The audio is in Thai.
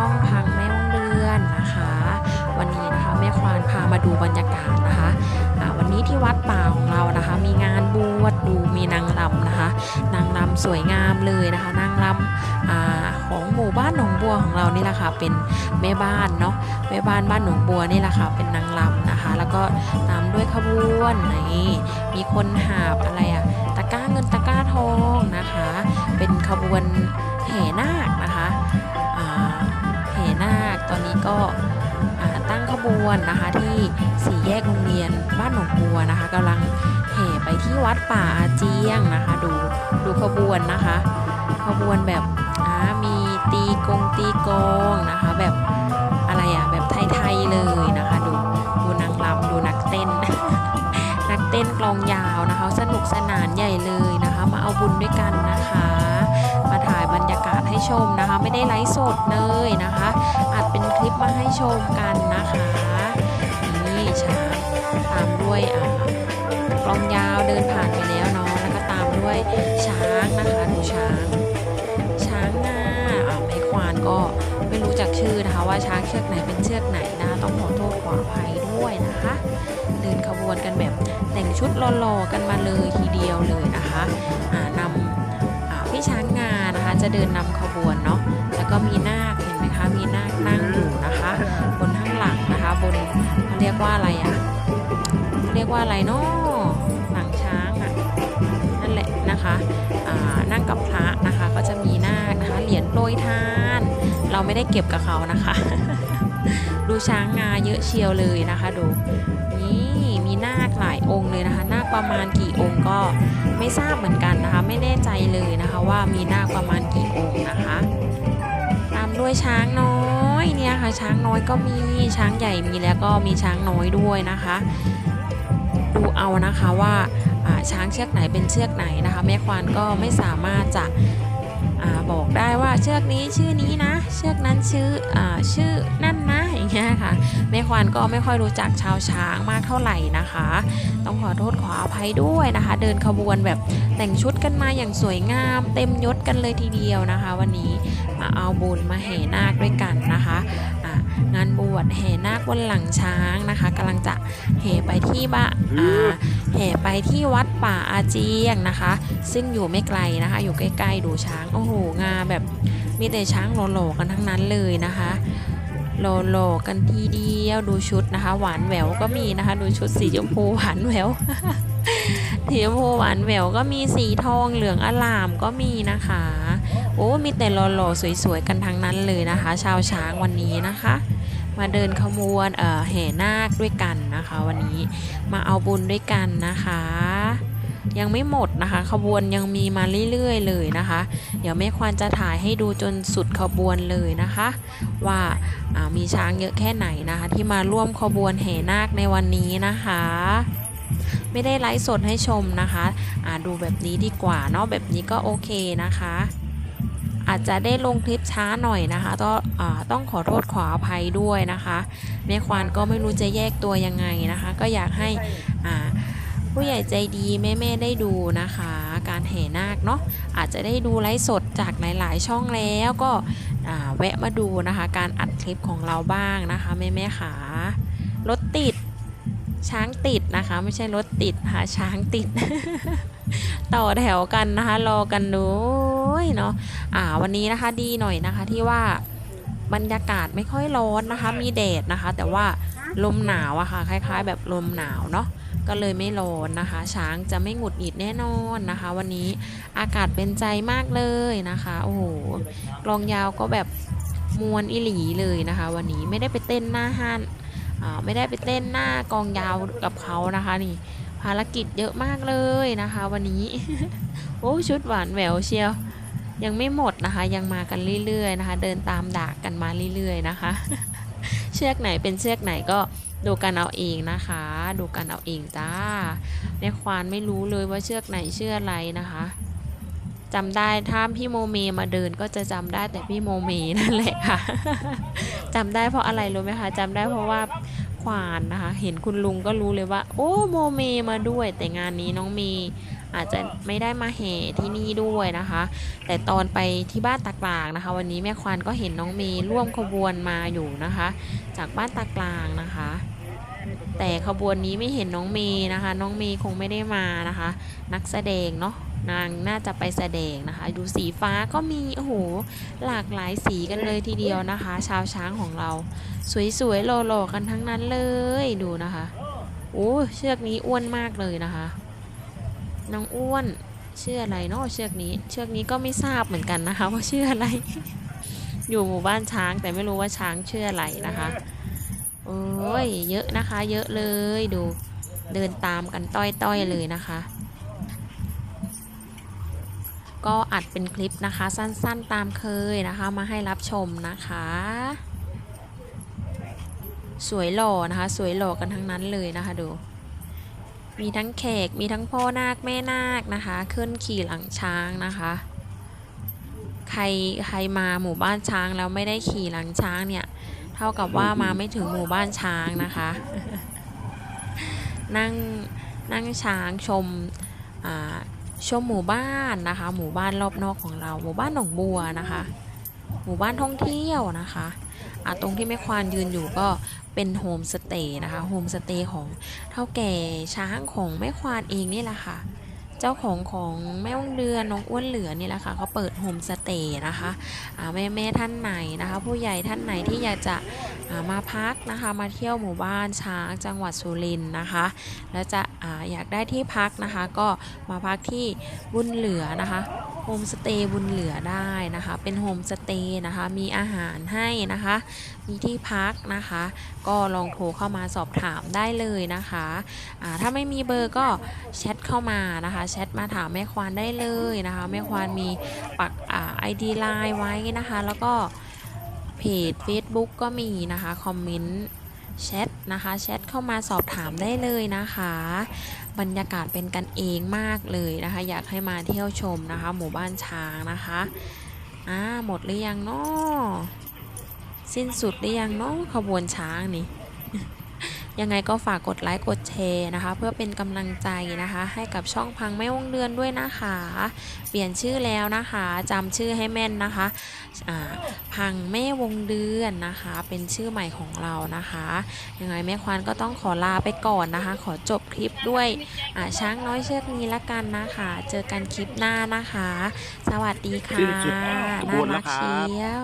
ช่องพังแม่วงเดือนนะคะ วันนี้นะคะแม่ควานพามาดูบรรยากาศนะคะวันนี้ที่วัดป่าของเรานะคะ มีงานบวชดูมีนางรำนะคะ นางรำสวยงามเลยนะคะนางรำอของหมู่บ้านหนองบัวของเรานี่แหละค่ะเป็นแม่บ้านเนาะแม่บ้านบ้านหนองบัวนี่แหละค่ะเป็นนางรำนะคะ แล้วก็ตามด้วยขบวนนี่มีคนหาบอะไรอะตะกร้าเงินตะกร้าทองนะคะ เป็นขบวนแห่หน้า ก็ตั้งขบวนนะคะที่สี่แยกโรงเรียนบ้านหนองบัวนะคะกำลังแห่ไปที่วัดป่าอาเจียงนะคะ ดูดูขบวนนะคะ ขบวนแบบมีตีกงตีกองนะคะ แบบอะไรอะแบบไทยๆเลยนะคะ ดูดูนางรำดูนักเต้น นักเต้นกลองยาวนะคะ สนุกสนานใหญ่เลยนะคะ มาเอาบุญด้วยกันนะคะ ชมนะคะ ไม่ได้ไลฟ์สดเลยนะคะอัดเป็นคลิปมาให้ชมกันนะคะนี่ช้างตามด้วยอ่ากลองยาวเดินผ่านไปแล้วเนาะแล้วก็ตามด้วยช้างนะคะดูช้าง ช้างหน้าอ่าไม้ควานก็ไม่รู้จักชื่อนะคะว่าช้างเชือกไหนเป็นเชือกไหนนะคะต้องขอโทษขออภัยด้วยนะคะเดินขบวนกันแบบแต่งชุดหล่อๆกันมาเลยทีเดียวเลยนะคะอ่านำ จะเดินนำขบวนเนาะแล้วก็มีนาคเห็นไหมคะ มีนาคนั่งอยู่นะคะ บนข้างหลังนะคะบนเขาเรียกว่าอะไรอะ่ะเขาเรียกว่าอะไรเนาะหลังช้างอะ่ะนั่นแหละนะคะนั่งกับพระนะคะก็จะมีนาคนะคะเหรียญโปรยทาน เราไม่ได้เก็บกับเขานะคะ ดูช้างงาเยอะเชียวเลยนะคะดูนี่มีนาคหลายองค์เลยนะคะนาคประมาณกี่องค์ก็ไม่ทราบเหมือนกัน ไม่แน่ใจเลยนะคะว่ามีนาคประมาณกี่องค์นะคะ ตามด้วยช้างน้อยเนี่ยค่ะช้างน้อยก็มีช้างใหญ่มีแล้วก็มีช้างน้อยด้วยนะคะ ดูเอานะคะว่าช้างเชือกไหนเป็นเชือกไหนนะคะ แม่ควานก็ไม่สามารถจะ บอกได้ว่าเชือกนี้ชื่อนี้นะ เชือกนั้นชื่ออชื่อนั่นนะอย่างเงี้ยค่ะแม่ควานก็ไม่ค่อยรู้จักชาวช้างมากเท่าไหร่นะคะ ต้องขอโทษขออภัยด้วยนะคะ เดินขบวนแบบแต่งชุดกันมาอย่างสวยงาม เต็มยศกันเลยทีเดียวนะคะ วันนี้มาเอาบุญมาแห่นาคด้วยกันนะคะ งานบวชแห่นาคบนหลังช้างนะคะกำลังจะแห่ไปที่บ้านอ่าแห่ไปที่วัดป่าอาเจียงนะคะ ซึ่งอยู่ไม่ไกลนะคะ อยู่ใกล้ๆดูช้างโอ้โหงาแบบมีแต่ช้างโหล่ๆกันทั้งนั้นเลยนะคะโลโลกันทีเดียวดูชุดนะคะ หวานแหววก็มีนะคะ ดูชุดสีชมพูหวานแหวว สีชมพูหวานแหววก็มีสีทองเหลืองอลามก็มีนะคะ โอ้ มีแต่โลๆสวยๆกันทั้งนั้นเลยนะคะ ชาวช้างวันนี้นะคะ มาเดินขบวนเอ่อแห่นาคด้วยกันนะคะ วันนี้มาเอาบุญด้วยกันนะคะ ยังไม่หมดนะคะ ขบวนยังมีมาเรื่อยๆเลยนะคะ เดี๋ยวแม่ควานจะถ่ายให้ดูจนสุดขบวนเลยนะคะ ว่าามีช้างเยอะแค่ไหนนะคะ ที่มาร่วมขบวนแห่นาคในวันนี้นะคะ ไม่ได้ไลฟ์สดให้ชมนะคะอ่าดูแบบนี้ดีกว่าเนาะแบบนี้ก็โอเคนะคะ อาจจะได้ลงคลิปช้าหน่อยนะคะต้องอต้องขอโทษขออภัยด้วยนะคะแม่ควานก็ไม่รู้จะแยกตัวยังไงนะคะ ก็อยากให้ผู้ใหญ่ใจดีแม่ๆได้ดูนะคะ การแห่นาคเนาะอาจจะได้ดูไลฟ์สดจากหลายๆช่องแล้วก็แวะมาดูนะคะ การอัดคลิปของเราบ้างนะคะแม่แม่ขา รถติด ช้างติดนะคะ ไม่ใช่รถติดค่ะช้างติด ต่อแถวกันนะคะ รอกันดูเนาะอ่าวันนี้นะคะดีหน่อยนะคะที่ว่าบรรยากาศไม่ค่อยร้อนนะคะ มีแดดนะคะ แต่ว่าลมหนาวอะค่ะ คล้าย ๆ แบบลมหนาวเนาะก็เลยไม่ร้อนนะคะ ช้างจะไม่หงุดหงิดแน่นอนนะคะ วันนี้อากาศเป็นใจมากเลยนะคะ โอ้โหกลองยาวก็แบบมวนอิหลีเลยนะคะ วันนี้ไม่ได้ไปเต้นหน้าห้าน ไม่ได้ไปเต้นหน้ากองยาวกับเขานะคะนี่ ภารกิจเยอะมากเลยนะคะ วันนี้ โอ้ชุดหวานแหววเชียวยังไม่หมดนะคะ ยังมากันเรื่อยๆนะคะ เดินตามดากกันมาเรื่อยๆนะคะ เชือกไหนเป็นเชือกไหนก็ดูกันเอาเองนะคะ ดูกันเอาเองจ้าในควานไม่รู้เลยว่าเชือกไหนเชือกอะไรนะคะจำได้ถ้าพี่โมเมมาเดินก็จะจำได้แต่พี่โมเมนั่นแหละค่ะจำได้เพราะอะไรรู้ไหมคะจำได้เพราะว่า ควานนะคะ เห็นคุณลุงก็รู้เลยว่า โอ้โมเมมาด้วย แต่งานนี้น้องเมย์อาจจะไม่ได้มาแห่ที่นี่ด้วยนะคะ แต่ตอนไปที่บ้านตากลางนะคะ วันนี้แม่ควานก็เห็นน้องเมย์ร่วมขบวนมาอยู่นะคะ จากบ้านตากลางนะคะ แต่ขบวนนี้ไม่เห็นน้องเมย์นะคะ น้องเมย์คงไม่ได้มานะคะ นักแสดงเนาะ นางน่าจะไปแสดงนะคะ ดูสีฟ้าก็มีโอ้โหหลากหลายสีกันเลยทีเดียวนะคะ ชาวช้างของเรา สวยๆหล่อๆกันทั้งนั้นเลยดูนะคะโอ้เชือกนี้อ้วนมากเลยนะคะน้องอ้วนชื่ออะไรเนาะเชือกนี้ เชือกนี้ก็ไม่ทราบเหมือนกันนะคะ ว่าชื่ออะไร อยู่หมู่บ้านช้างแต่ไม่รู้ว่าช้างชื่ออะไรนะคะโอ้ยเยอะนะคะ เยอะเลยดูเดินตามกันต้อยๆเลยนะคะ ก็อัดเป็นคลิปนะคะ สั้นๆตามเคยนะคะ มาให้รับชมนะคะ สวยหล่อนะคะ สวยหล่อกันทั้งนั้นเลยนะคะดู มีทั้งแขกมีทั้งพ่อนาคแม่นาคนะคะ ขึ้นขี่หลังช้างนะคะ ใครใครมาหมู่บ้านช้างแล้วไม่ได้ขี่หลังช้างเนี่ย เท่ากับว่ามาไม่ถึงหมู่บ้านช้างนะคะ นั่งนั่งช้างชมอ่า ชมหมู่บ้านนะคะ หมู่บ้านรอบนอกของเรา หมู่บ้านหนองบัวนะคะ หมู่บ้านท่องเที่ยวนะคะอ่าตรงที่แม่ควานยืนอยู่ก็เป็นโฮมสเตย์นะคะโฮมสเตย์ของเท่าแก่ช้างของแม่ควานเองนี่แหละค่ะ เจ้าของของแม่วงเดือนน้องอ้วนเหลือนี่แหละค่ะเขาเปิดโฮมสเตย์นะคะอ่าแม่แม่ท่านไหนนะคะ ผู้ใหญ่ท่านไหนที่อยากจะ มาพักนะคะมาเที่ยวหมู่บ้านช้างจังหวัดสุรินทร์นะคะ แล้วจะออยากได้ที่พักนะคะ ก็มาพักที่บุญเหลือนะคะโฮมสเตย์บุญเหลือได้นะคะ เป็นโฮมสเตย์นะคะ มีอาหารให้นะคะ มีที่พักนะคะ ก็ลองโทรเข้ามาสอบถามได้เลยนะคะอ่าถ้าไม่มีเบอร์ก็แชทเข้ามานะคะแชทมาถามแม่ควานได้เลยนะคะแม่ควานมีปักอ่าไอดีไลน์ไว้นะคะ แล้วก็ เพจ Facebook ก็มีนะคะคอมเมนต์แชทนะคะแชทเข้ามาสอบถามได้เลยนะคะ บรรยากาศเป็นกันเองมากเลยนะคะ อยากให้มาเที่ยวชมนะคะ หมู่บ้านช้างนะคะอ่าหมดหรือยังเนาะสิ้นสุดหรือยังเนาะขบวนช้างนี่ ยังไงก็ฝากกดไลค์กดแชร์นะคะ เพื่อเป็นกำลังใจนะคะ ให้กับช่องพังแม่วงเดือนด้วยนะคะ เปลี่ยนชื่อแล้วนะคะจำชื่อให้แม่นนะคะอ่าพังแม่วงเดือนนะคะ เป็นชื่อใหม่ของเรานะคะยังไงแม่ควานก็ต้องขอลาไปก่อนนะคะ ขอจบคลิปด้วยอ่าช้างน้อยเชือกนี้ละกันนะคะ เจอกันคลิปหน้านะคะ สวัสดีค่ะสิ้นสุดขบน่าวนแล้รัวกครับเชียว